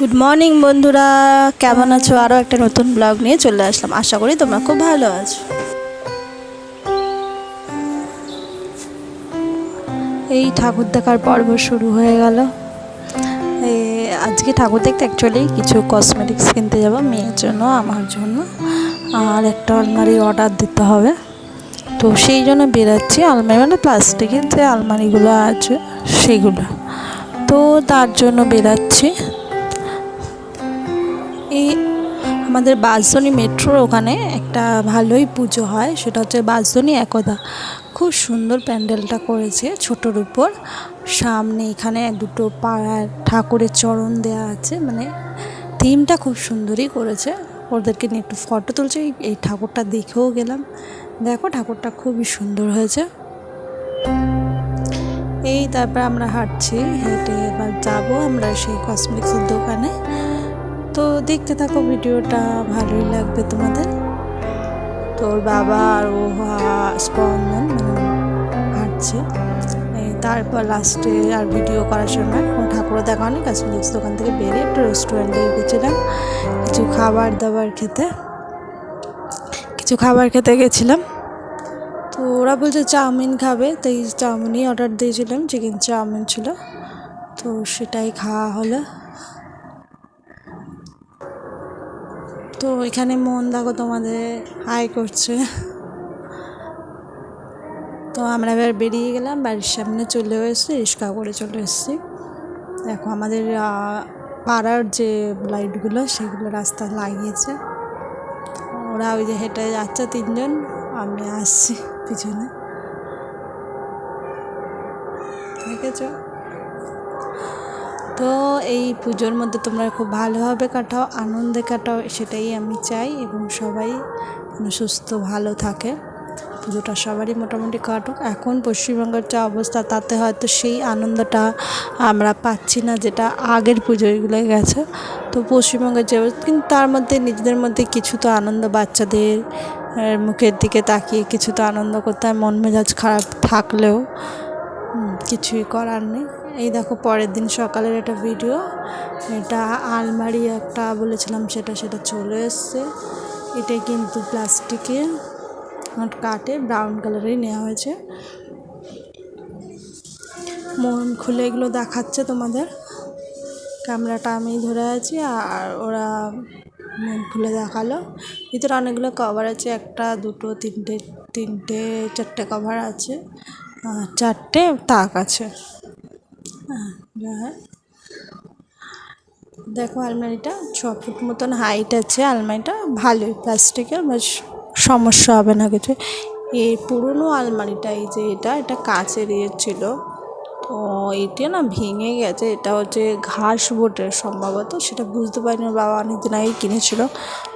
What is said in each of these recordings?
Good morning বন্ধুরা। কেমন আছো? আরও একটা নতুন ব্লগ নিয়ে চলে আসলাম। আশা করি তোমরা খুব ভালো আছো। এই ঠাকুর দেখার পর্ব শুরু হয়ে গেল। আজকে ঠাকুর দেখতে অ্যাকচুয়ালি কিছু কসমেটিক্স কিনতে যাব মেয়ের জন্য, আমার জন্য। আর একটা আলমারি অর্ডার দিতে হবে। তো সেই জন্য বেরাচ্ছি। আলমারি মানে প্লাস্টিকের যে আলমারিগুলো আছে, সেগুলো। তো তার জন্য বেরাচ্ছি। এই আমাদের বাঁশদ্রোণী মেট্রোর ওখানে একটা ভালোই পুজো হয়, সেটা হচ্ছে বাঁশদ্রোণী একদা। খুব সুন্দর প্যান্ডেলটা করেছে ছোটোর উপর। সামনে এখানে দুটো পাড়ার ঠাকুরের চরণ দেওয়া আছে মানে থিমটা খুব সুন্দরই করেছে। ওদেরকে নিয়ে একটু ফটো তুলছে, এই ঠাকুরটা দেখেও গেলাম। দেখো ঠাকুরটা খুবই সুন্দর হয়েছে। এই তারপর আমরা হাঁটছি, হেঁটে এবার যাব আমরা সেই কসমেটিক্সের দোকানে। তো দেখতে থাকো ভিডিওটা, ভালোই লাগবে তোমাদের। তোর বাবা আর ও স্পন্দন মানে হাঁটছে। তারপর লাস্টে আর ভিডিও করার সময় কোনো ঠাকুরও দেখা হয়নি কসমেটিক্স দোকান থেকে বেরিয়ে একটু রেস্টুরেন্টে গেছিলাম। কিছু খাবার দাবার খেতে, কিছু খাবার খেতে গেছিলাম। তো ওরা বলছে চাউমিন খাবে, তাই চাউমিনই অর্ডার দিয়েছিলাম চিকেন চাউমিন ছিল। তো সেটাই খাওয়া হলো। তো এখানে মন দেখো তোমাদের হাই করছে। তো আমরা এবার বেরিয়ে গেলাম, বাড়ির সামনে চলে এসেছি, রিক্সা করে চলে এসেছি। দেখো আমাদের পাড়ার যে লাইটগুলো, সেগুলো রাস্তা লাগিয়েছে। ওরা ওই যে হেঁটে যাচ্ছে তিনজন, আমি আসছি পিছনে। দেখেছ? তো এই পুজোর মধ্যে তোমরা খুব ভালোভাবে কাটাও, আনন্দে কাটাও, সেটাই আমি চাই এবং সবাই সুস্থ, ভালো থাকে। পুজোটা সবারই মোটামুটি কাটুক। এখন পশ্চিমবঙ্গের যা অবস্থা, তাতে হয়তো সেই আনন্দটা আমরা পাচ্ছি না যেটা আগের পুজোগুলো গেছে। তো পশ্চিমবঙ্গের যে কিন্তু তার মধ্যে নিজেদের মধ্যে কিছু তো আনন্দ, বাচ্চাদের মুখের দিকে তাকিয়ে কিছু তো আনন্দ করতে হয়, মন মেজাজ খারাপ থাকলেও। কিছুই করার নেই। এই দেখো, পরের দিন সকালের একটা ভিডিও এটা আলমারি একটা বলেছিলাম, সেটা সেটা চলে এসছে। এটা কিন্তু প্লাস্টিকের কাঠের ব্রাউন কালারের নেওয়া হয়েছে। মন খুলে এগুলো দেখাচ্ছে তোমাদের। ক্যামেরাটা আমি ধরে আছি, আর ওরা মন খুলে দেখাল। ভিতরে অনেকগুলো কভার আছে, একটা, দুটো, তিনটে তিনটে, চারটে কভার আছে। চারটে তাক আছে। হ্যাঁ দেখো আলমারিটা ছ ফুট মতন হাইট আছে আলমারিটা, ভালোই। প্লাস্টিকের বেশ সমস্যা হবে না কিছু। এই পুরনো আলমারিটা, এই যে এটা এটা কাঁচের ইয়ে ছিল। তো এইটা না ভেঙে গেছে। এটা হচ্ছে ঘাস বোটের সম্ভবত। সেটা বুঝতে পারিনি বাবা অনেক দিন আগে কিনেছিল।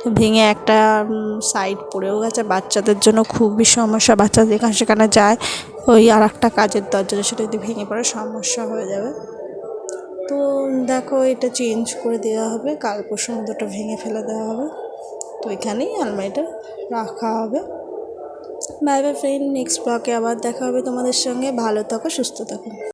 তো ভেঙে একটা সাইড পড়েও গেছে। বাচ্চাদের জন্য খুবই সমস্যা। বাচ্চা যেখানে সেখানে যায়, ওই আর একটা কাজের দরজা সেটা যদি ভেঙে পড়ে সমস্যা হয়ে যাবে। তো দেখো, এটা চেঞ্জ করে দেওয়া হবে। কাল মধ্যে ভেঙে ফেলে দেওয়া হবে। তো এখানেই আলমারিটা রাখা হবে। বাই বাই ফ্রেন্ড নেক্সট ব্লগে আবার দেখা হবে তোমাদের সঙ্গে। ভালো থাকো, সুস্থ থাকো।